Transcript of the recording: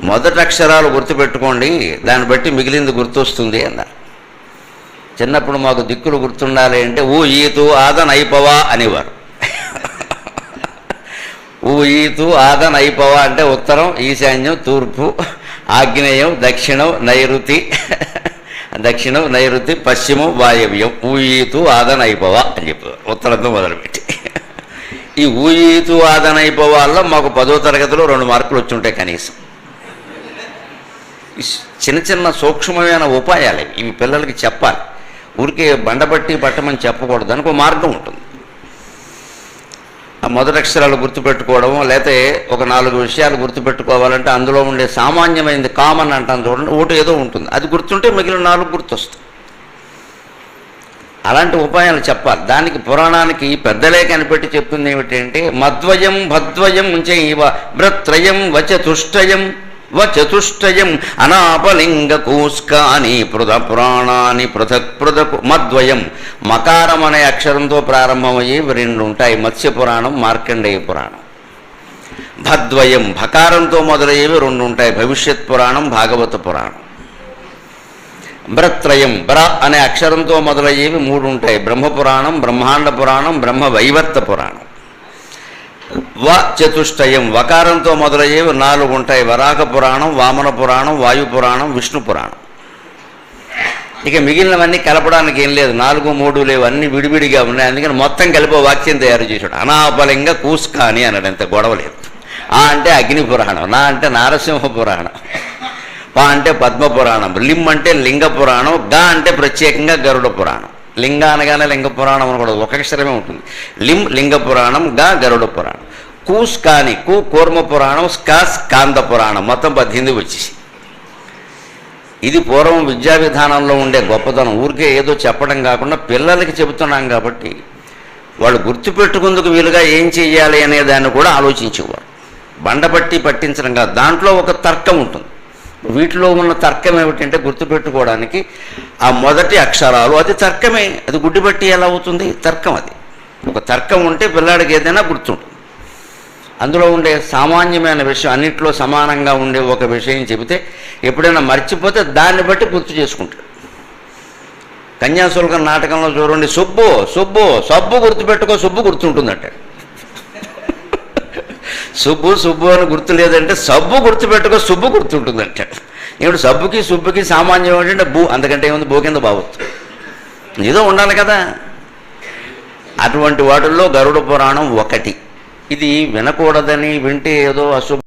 మొదటి అక్షరాలు గుర్తుపెట్టుకోండి దాన్ని బట్టి మిగిలింది గుర్తొస్తుంది అన్నారు చిన్నప్పుడు మాకు దిక్కులు గుర్తుండాలి అంటే ఊ ఈతు ఆదన్ అయిపోవా అనేవారు. ఊ ఈతు ఆదన్ అయిపోవా అంటే ఉత్తరం ఈశాన్యం తూర్పు ఆగ్నేయం దక్షిణం నైరుతి దక్షిణం నైరుతి పశ్చిమం వాయవ్యం. ఊయీతు ఆదన్ అయిపోవా అని చెప్పారు ఉత్తరంతో మొదలుపెట్టి. ఈ ఊయీతు ఆదన్ అయిపోవాల్లో మాకు పదో తరగతిలో రెండు మార్కులు వచ్చి ఉంటాయి కనీసం. చిన్న చిన్న సూక్ష్మమైన ఉపాయాలు. ఇవి. పిల్లలకి చెప్పాలి. ఊరికే బండబట్టి పట్టమని చెప్పకూడదు దానికి ఒక మార్గం ఉంటుంది. ఆ మొదటి అక్షరాలు గుర్తుపెట్టుకోవడం లేకపోతే ఒక నాలుగు విషయాలు గుర్తుపెట్టుకోవాలంటే అందులో ఉండే సామాన్యమైనది కామన్ అంటాను చూడండి ఒకటి ఏదో ఉంటుంది. అది గుర్తుంటే మిగిలిన నాలుగు గుర్తొస్తాయి. అలాంటి ఉపాయాలు చెప్పాలి. దానికి పురాణానికి పెద్దలే కనిపెట్టి చెప్తుంది ఏమిటంటే మద్వయం భద్వయం చైవ భ్రత్రయం వచతుష్టయం వచతుష్టయం అనాపలింగ కూస్కాని పృథ పురాణాని పృథక్ పృథక్ మద్వయం. మకారం అనే అక్షరంతో ప్రారంభమయ్యి రెండు ఉంటాయి. మత్స్యపురాణం మార్కండేయ పురాణం. భద్వయం భకారంతో మొదలయ్యేవి రెండు ఉంటాయి. భవిష్యత్ పురాణం భాగవత పురాణం. బ్రత్రయం బ్ర అనే అక్షరంతో మొదలయ్యేవి మూడు ఉంటాయి. బ్రహ్మపురాణం బ్రహ్మాండ పురాణం బ్రహ్మ వైవర్త పురాణం. వ చతుష్టయం వకారంతో మొదలయ్యేవి నాలుగు ఉంటాయి. వరాహ పురాణం వామన పురాణం వాయు పురాణం విష్ణు పురాణం. ఇక మిగిలినవన్నీ కలపడానికి ఏం లేదు. నాలుగు మూడు లేవు. అన్నీ విడివిడిగా ఉన్నాయి. అందుకని మొత్తం కలిపి వాక్యం తయారు చేశాడు. అనాపలింగ కూస్కాని అన్నాడు అంత గొడవ లేదు. ఆ అంటే అగ్ని పురాణం నా అంటే నారసింహ పురాణం పా అంటే పద్మ పురాణం లిం అంటే లింగ పురాణం గా అంటే ప్రత్యేకంగా గరుడ పురాణం. లింగ అనగానే లింగ పురాణం అనకూడదు. ఒక అక్షరమే ఉంటుంది. లిం లింగ పురాణం గా గరుడ పురాణం. కూస్ కాని కు కూర్మ పురాణం స్కా స్కాంద పురాణం మొత్తం పద్దెనిమిది వచ్చేసి. ఇది పూర్వం విద్యా విధానంలో ఉండే గొప్పతనం. ఊరికే ఏదో చెప్పడం కాకుండా పిల్లలకి చెబుతున్నాం కాబట్టి వాళ్ళు గుర్తుపెట్టుకుందుకు వీలుగా ఏం చెయ్యాలి అనే దాన్ని కూడా ఆలోచించేవారు. బండపట్టి పట్టించడం కాదు. దాంట్లో ఒక తర్కం ఉంటుంది. వీటిలో ఉన్న తర్కం ఏమిటంటే గుర్తుపెట్టుకోవడానికి ఆ మొదటి అక్షరాలు అది తర్కమే. అది గుడ్డిపట్టి ఎలా అవుతుంది? తర్కం అది. ఒక తర్కం ఉంటే పిల్లాడికి ఏదైనా గుర్తుంటుంది. అందులో ఉండే సామాన్యమైన విషయం అన్నింటిలో సమానంగా ఉండే ఒక విషయం చెబితే ఎప్పుడైనా మర్చిపోతే దాన్ని బట్టి గుర్తు చేసుకుంటాడు కన్యాశుల్కం నాటకంలో చూడండి సుబ్బు సుబ్బు సబ్బు గుర్తుపెట్టుకో సుబ్బు గుర్తుంటుందట. సుబ్బు సుబ్బు అని గుర్తు లేదంటే సబ్బు గుర్తుపెట్టుకో సుబ్బు గుర్తుంటుందంట. ఇప్పుడు సబ్బుకి సుబ్బుకి సామాన్యం ఏంటంటే భూ అంతకంటే ఏముంది భూ కింద బావచ్చు ఏదో ఉండాలి కదా. అటువంటి వాటిల్లో గరుడ పురాణం ఒకటి. ఇది వినకూడదని వింటే ఏదో అశుభ